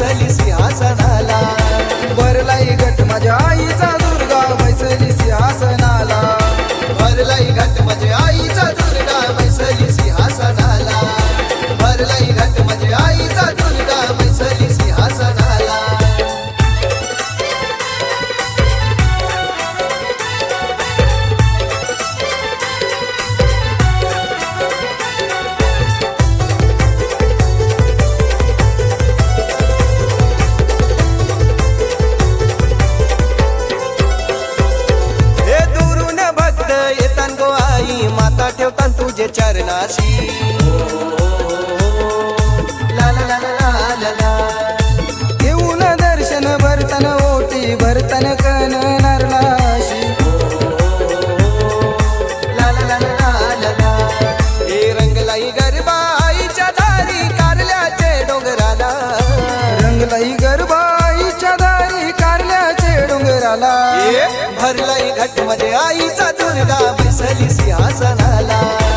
माझे आईचा दुर्गा माता तुझे चरणाशी ला ला ला ला ला ला घेऊन दर्शन भरतन ओटी भरतन कन नारनाशी ला ला ला ला ला ला हे रंगलाई गरबाईच्या दारी कारल्याचे डोंगराला रंगलाई गरबाईच्या दारी कारल्याचे डोंगराला हे मध्ये आईचा दुर्गा बैसली सिंहासनाला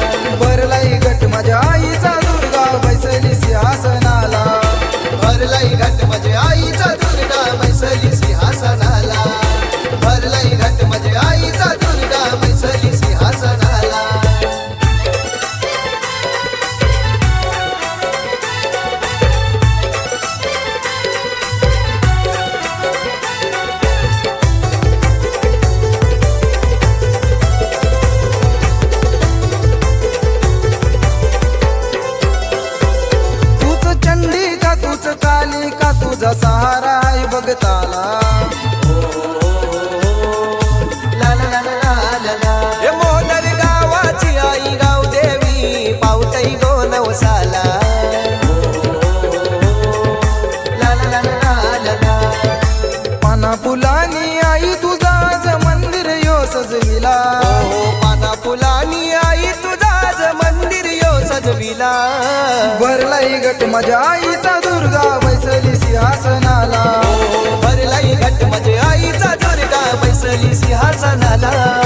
सहारा आहे बघताला ला ला ला ला ला ला ला. हे मोदर गावाची आई गाव देवी पावतई गो नवसाला ला ला ला ला ला ला ला. पाना फुलानी आई तुझा आज मंदिर यो सजविला पाना फुलानी आई तुझाच मंदिर यो सजविला भरलाई घट माझ्या आईचा दुर्गा बैसली सिंहासनाला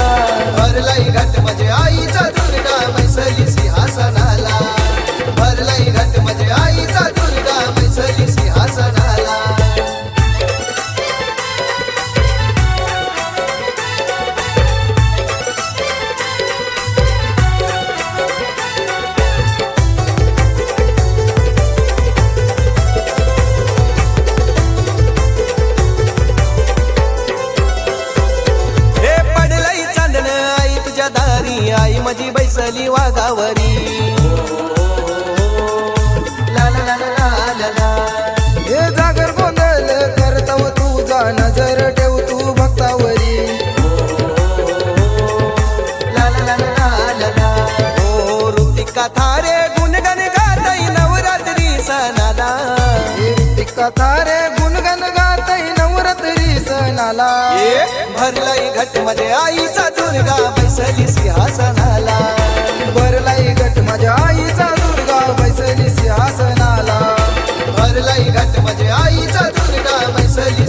आई माझी बैसली वाघावरी ला ला ला ला ला ला हे जागर गोंधळ करतव तुझा नजर ठेव तू भक्तावरी ला ला ला ला ला ला ओ ऋतिका थारे गुणगण गाताई नवरात्री सणाला ऋतिका थारे गुणगण गातई नवरात्री सणाला हे भरलाई घट माझे आईचा दुर्गा बैसली सिंहासनाला. भरलाई घट माझ्या आईचा दुर्गा बैसली सिंहासनाला. भरलाई घट माझे आईचा दुर्गा बैसली